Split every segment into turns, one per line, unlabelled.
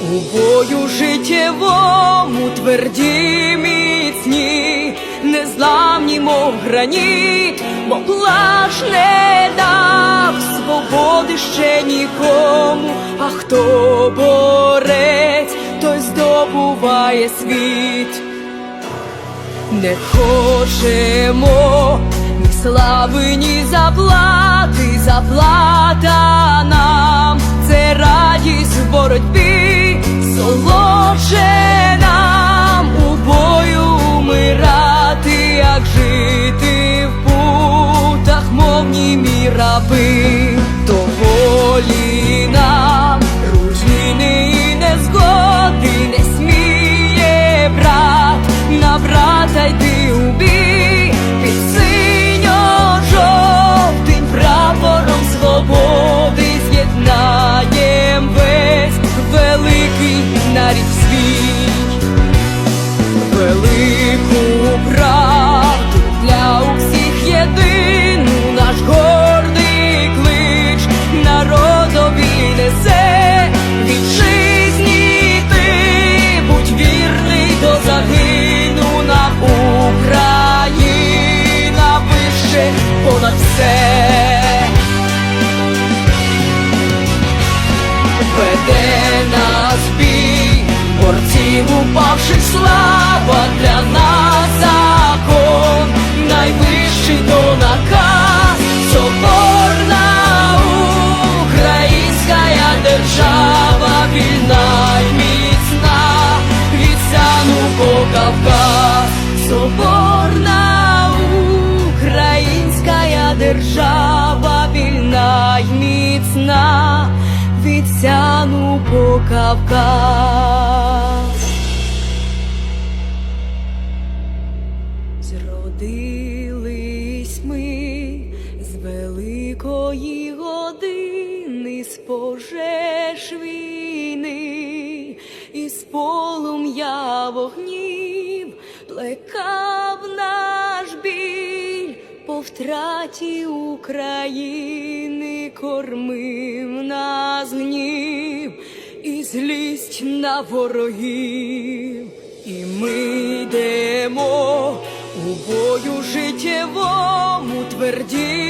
у бою життєвому, тверді міцні, незламні, мов граніт, бо плаш не дав свободи ще нікому, а хто борець, той здобуває світ. Не хочемо ні слави, ні заплати, заплата нам це радість в боротьбі, солодше нам у бою упавших слава для нас закон, найвищий то наказ, соборна українська держава, вільна й міцна, від сяну по Кавказ, соборна українська держава, вільна й міцна від сяну по Кавказ. Пожеж війни, і з полум'я вогнів плекав наш біль по втраті України, кормив нас гнів і злість на ворогів. І ми йдемо у бою життєвому, тверді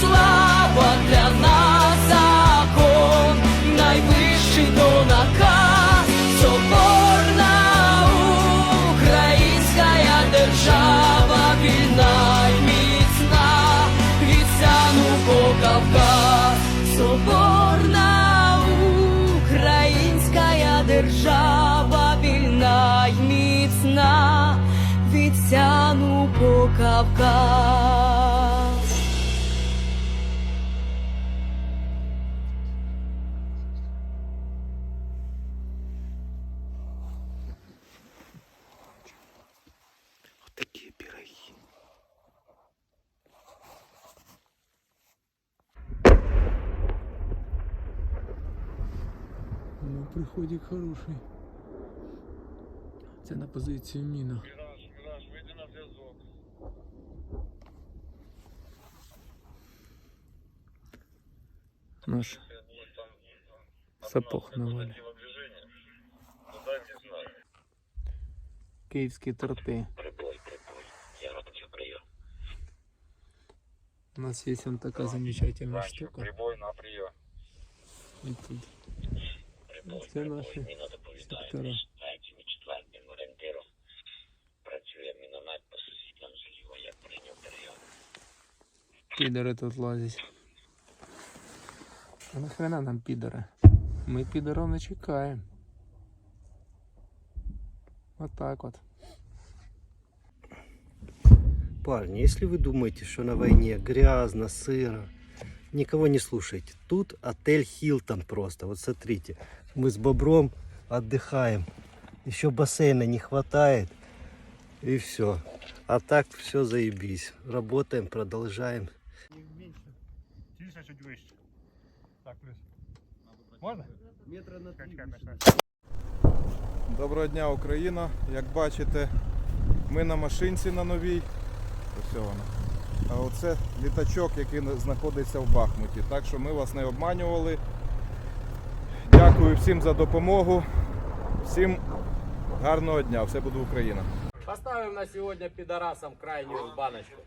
слава для нас закон, найвищий до наказ, соборна українська держава, вільна міцна, від сяну соборна українська держава, вільна й міцна,
від сяну Кавказ. Ну, приходик хороший. Це на позицію міна.
Мираж, Мираж, вийди на зв'язок.
Наш
Я думаю, там
сапог
какое-то
навалює.
телодвижение. Ну дай мне знать.
Київські торти.
Прибой, прибой. Я рад тебе прием.
У нас є вон така замечательна
Ранчо,
штука.
прибой на прием.
Ось тут.
Прибой,
Це
прибой.
наші
Міна доповідає.
сектора.
Третім і четвертим орієнтиром. Працює міномет по сусідам зліва. Я прийняв прийом.
Підери тут лазять. А нахрена нам підери? Ми підеров не чекаємо. Отак от.
Парни, если вы думаете, что на войне грязно, сыро, никого не слушайте. Тут отель Хилтон просто. Вот смотрите, мы с Бобром отдыхаем. Еще бассейна не хватает. И все. А так все заебись. Работаем, продолжаем.
меньше. Тише, чуть выше. Так, плюс. Можно?
Метра на
Чекай, чекай, починай.
Доброго дня, Україна. Як бачите, ми на машинці на новій. Ось вона. А оце літачок, який знаходиться в Бахмуті. Так що ми вас не обманювали. Дякую всім за допомогу. Всім гарного дня. Все буде Україна.
Поставим на сьогодні під Арасом
крайню баночку.